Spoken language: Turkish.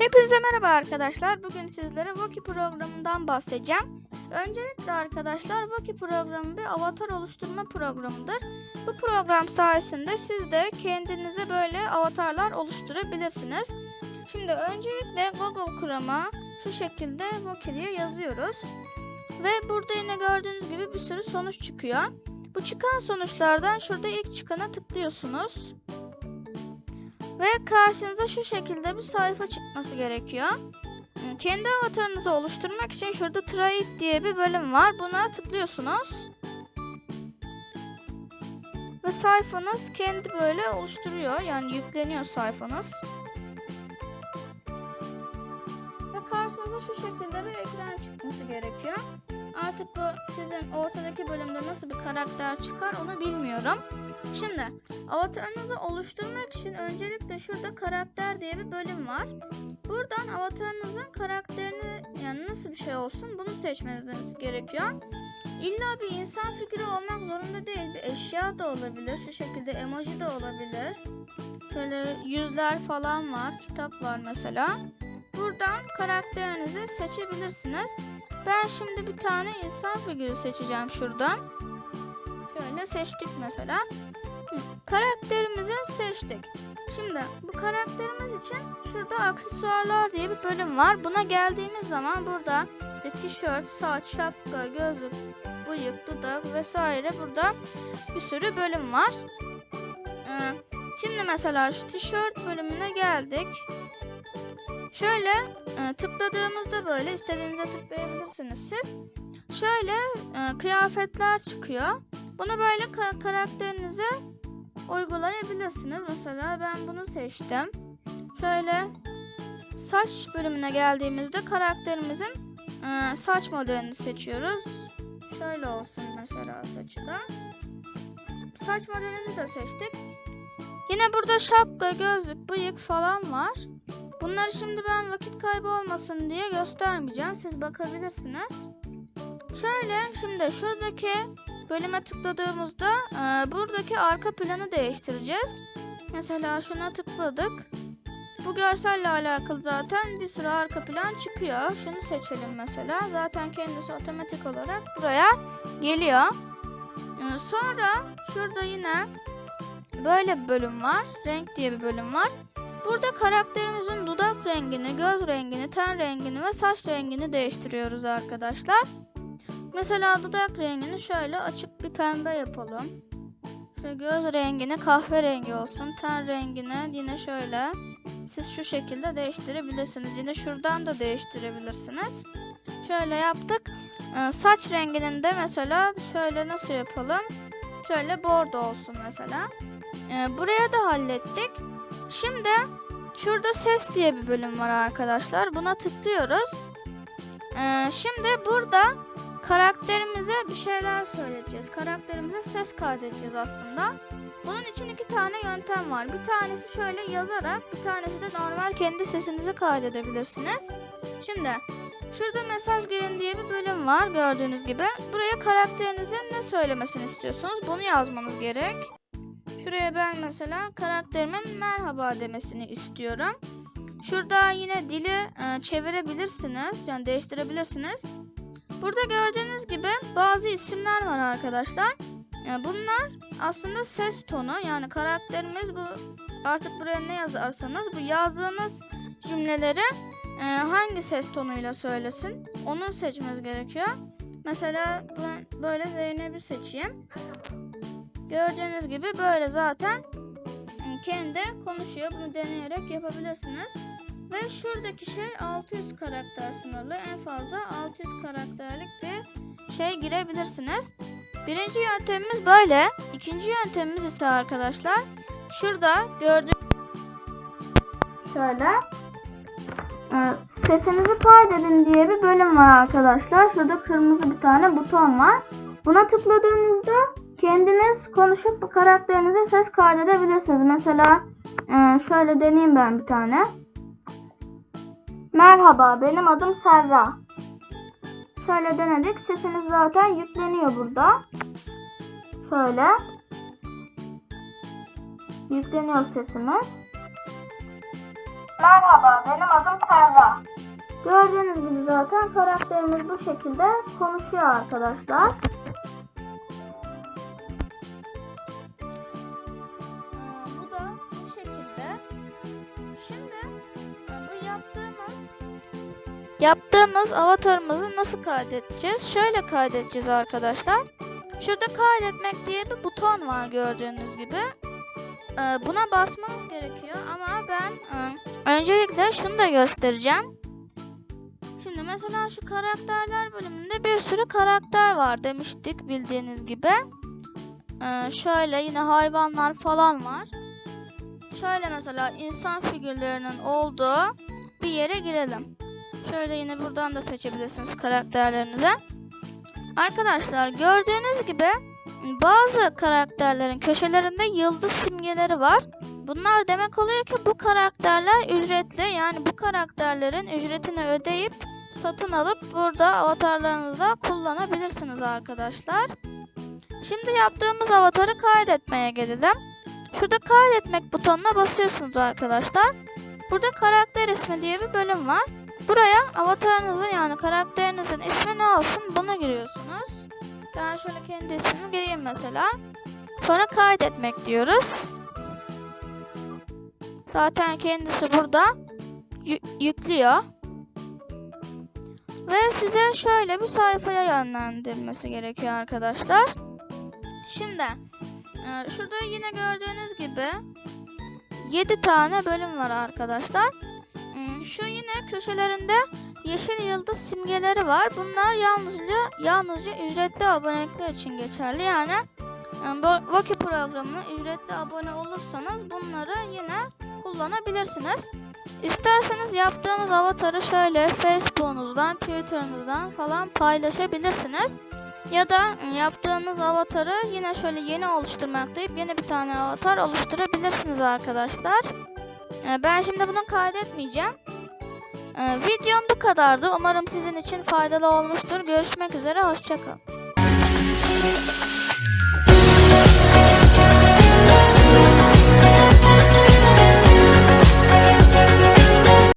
Hepinize merhaba arkadaşlar. Bugün sizlere Voki programından bahsedeceğim. Öncelikle arkadaşlar Voki programı bir avatar oluşturma programıdır. Bu program sayesinde siz de kendinize böyle avatarlar oluşturabilirsiniz. Şimdi öncelikle Google Chrome'a şu şekilde Voki diye yazıyoruz. Ve burada yine gördüğünüz gibi bir sürü sonuç çıkıyor. Bu çıkan sonuçlardan şurada ilk çıkana tıklıyorsunuz. Ve karşınıza şu şekilde bir sayfa çıkması gerekiyor. Hmm, Kendi avatarınızı oluşturmak için şurada It diye bir bölüm var. Buna tıklıyorsunuz. Ve sayfanız kendi böyle oluşturuyor. Yani yükleniyor sayfanız. Ve karşınıza şu şekilde bir ekran çıkması gerekiyor. Artık bu sizin ortadaki bölümde nasıl bir karakter çıkar onu bilmiyorum. Şimdi avatarınızı oluşturmak için öncelikle şurada karakter diye bir bölüm var. Buradan avatarınızın karakterini yani nasıl bir şey olsun bunu seçmeniz gerekiyor. İlla bir insan figürü olmak zorunda değil. Bir eşya da olabilir. Şu şekilde emoji de olabilir. Şöyle yüzler falan var. Kitap var mesela. Buradan karakterinizi seçebilirsiniz. Ben şimdi bir tane insan figürü seçeceğim şuradan. Şöyle seçtik mesela. Hı, Karakterimizi seçtik. Şimdi bu karakterimiz için şurada aksesuarlar diye bir bölüm var. Buna geldiğimiz zaman burada tişört, saç, şapka, gözlük, bıyık, dudak vesaire burada bir sürü bölüm var. Ee, Şimdi mesela şu tişört bölümüne geldik. Şöyle e, tıkladığımızda böyle istediğinize tıklayabilirsiniz siz. Şöyle e, kıyafetler çıkıyor. Bunu böyle ka- karakterinize uygulayabilirsiniz. Mesela ben bunu seçtim. Şöyle saç bölümüne geldiğimizde karakterimizin e, saç modelini seçiyoruz. Şöyle olsun mesela saçı da. Saç modelini de seçtik. Yine burada şapka, gözlük, bıyık falan var. Bunları şimdi ben vakit kaybı olmasın diye göstermeyeceğim. Siz bakabilirsiniz. Şöyle şimdi şuradaki bölüme tıkladığımızda e, buradaki arka planı değiştireceğiz. Mesela şuna tıkladık. Bu görselle alakalı zaten bir sürü arka plan çıkıyor. Şunu seçelim mesela. Zaten kendisi otomatik olarak buraya geliyor. E, sonra şurada yine böyle bir bölüm var. Renk diye bir bölüm var. Burada karakterimizin dudak rengini, göz rengini, ten rengini ve saç rengini değiştiriyoruz arkadaşlar. Mesela dudak rengini şöyle açık bir pembe yapalım. Şöyle göz rengini kahverengi olsun. Ten rengini yine şöyle siz şu şekilde değiştirebilirsiniz. Yine şuradan da değiştirebilirsiniz. Şöyle yaptık. Ee, saç renginin de mesela şöyle nasıl yapalım? Şöyle bordo olsun mesela. Ee, buraya da hallettik. Şimdi şurada ses diye bir bölüm var arkadaşlar. Buna tıklıyoruz. Ee, şimdi burada karakterimize bir şeyler söyleyeceğiz. Karakterimize ses kaydedeceğiz aslında. Bunun için iki tane yöntem var. Bir tanesi şöyle yazarak, bir tanesi de normal kendi sesinizi kaydedebilirsiniz. Şimdi şurada mesaj girin diye bir bölüm var gördüğünüz gibi. Buraya karakterinizin ne söylemesini istiyorsunuz bunu yazmanız gerek. Şuraya ben mesela karakterimin merhaba demesini istiyorum. Şurada yine dili e, çevirebilirsiniz. Yani değiştirebilirsiniz. Burada gördüğünüz gibi bazı isimler var arkadaşlar. E, bunlar aslında ses tonu. Yani karakterimiz bu artık buraya ne yazarsanız bu yazdığınız cümleleri e, hangi ses tonuyla söylesin onu seçmeniz gerekiyor. Mesela ben böyle Zeynep'i seçeyim. Gördüğünüz gibi böyle zaten kendi konuşuyor. Bunu deneyerek yapabilirsiniz. Ve şuradaki şey 600 karakter sınırlı. En fazla 600 karakterlik bir şey girebilirsiniz. Birinci yöntemimiz böyle. İkinci yöntemimiz ise arkadaşlar şurada gördüğünüz şöyle e, sesinizi kaydedin diye bir bölüm var arkadaşlar. Şurada kırmızı bir tane buton var. Buna tıkladığınızda kendiniz konuşup karakterinize ses kaydedebilirsiniz. Mesela e, şöyle deneyeyim ben bir tane. Merhaba benim adım Serra. Şöyle denedik. Sesiniz zaten yükleniyor burada. Şöyle. Yükleniyor sesimiz. Merhaba, benim adım Serra. Gördüğünüz gibi zaten karakterimiz bu şekilde konuşuyor arkadaşlar. Yaptığımız avatarımızı nasıl kaydedeceğiz? Şöyle kaydedeceğiz arkadaşlar. Şurada kaydetmek diye bir buton var gördüğünüz gibi. Ee, Buna basmanız gerekiyor ama ben e, öncelikle şunu da göstereceğim. Şimdi mesela şu karakterler bölümünde bir sürü karakter var demiştik bildiğiniz gibi. Ee, şöyle yine hayvanlar falan var. Şöyle mesela insan figürlerinin olduğu bir yere girelim. Şöyle yine buradan da seçebilirsiniz karakterlerinize. Arkadaşlar gördüğünüz gibi bazı karakterlerin köşelerinde yıldız simgeleri var. Bunlar demek oluyor ki bu karakterler ücretli. Yani bu karakterlerin ücretini ödeyip satın alıp burada avatarlarınızda kullanabilirsiniz arkadaşlar. Şimdi yaptığımız avatarı kaydetmeye gelelim. Şurada kaydetmek butonuna basıyorsunuz arkadaşlar. Burada karakter ismi diye bir bölüm var. Buraya avatarınızın yani karakterinizin ismi ne olsun bunu giriyorsunuz. Ben şöyle kendi ismimi gireyim mesela. Sonra kaydetmek diyoruz. Zaten kendisi burada yü- yüklüyor. Ve size şöyle bir sayfaya yönlendirmesi gerekiyor arkadaşlar. Şimdi e, şurada yine gördüğünüz gibi 7 tane bölüm var arkadaşlar. Şu yine köşelerinde yeşil yıldız simgeleri var. Bunlar yalnızca yalnızca ücretli abonelikler için geçerli. Yani Voki programına ücretli abone olursanız bunları yine kullanabilirsiniz. İsterseniz yaptığınız avatarı şöyle Facebook'unuzdan, Twitter'ınızdan falan paylaşabilirsiniz. Ya da yaptığınız avatarı yine şöyle yeni oluşturmak deyip yeni bir tane avatar oluşturabilirsiniz arkadaşlar. Ee, Ben şimdi bunu kaydetmeyeceğim. Ee, Videom bu kadardı. Umarım sizin için faydalı olmuştur. Görüşmek üzere. Hoşçakalın.